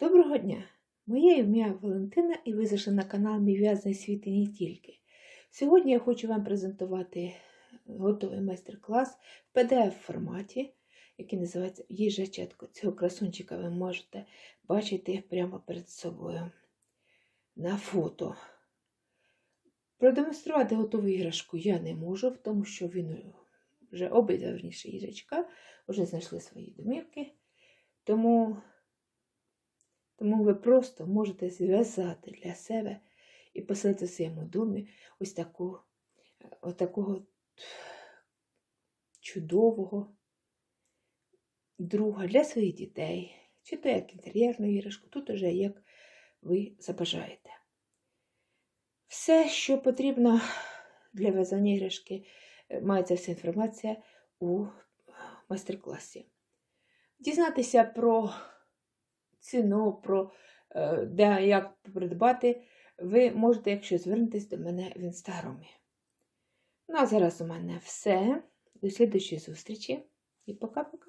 Доброго дня! Моє ім'я Валентина і ви зайшли на канал Мій в'язний світ і не тільки. Сьогодні я хочу вам презентувати готовий майстер-клас в PDF форматі, який називається їжачетко. Цього красунчика ви можете бачити прямо перед собою на фото. Продемонструвати готову іграшку я не можу, тому що він вже обидва верніше їжачка вже знайшли свої домівки. Тому тому ви просто можете зв'язати для себе і поселити в своєму домі ось таку, ось такого чудового друга для своїх дітей, чи то як інтер'єрну іграшку, тут уже як ви забажаєте. Все, що потрібно для в'язання іграшки, мається вся інформація у майстер-класі. Дізнатися про ціну, про е, де як придбати, ви можете, якщо звернетесь до мене в інстаграмі. Ну, а зараз у мене все. До слідчої зустрічі і пока-пока.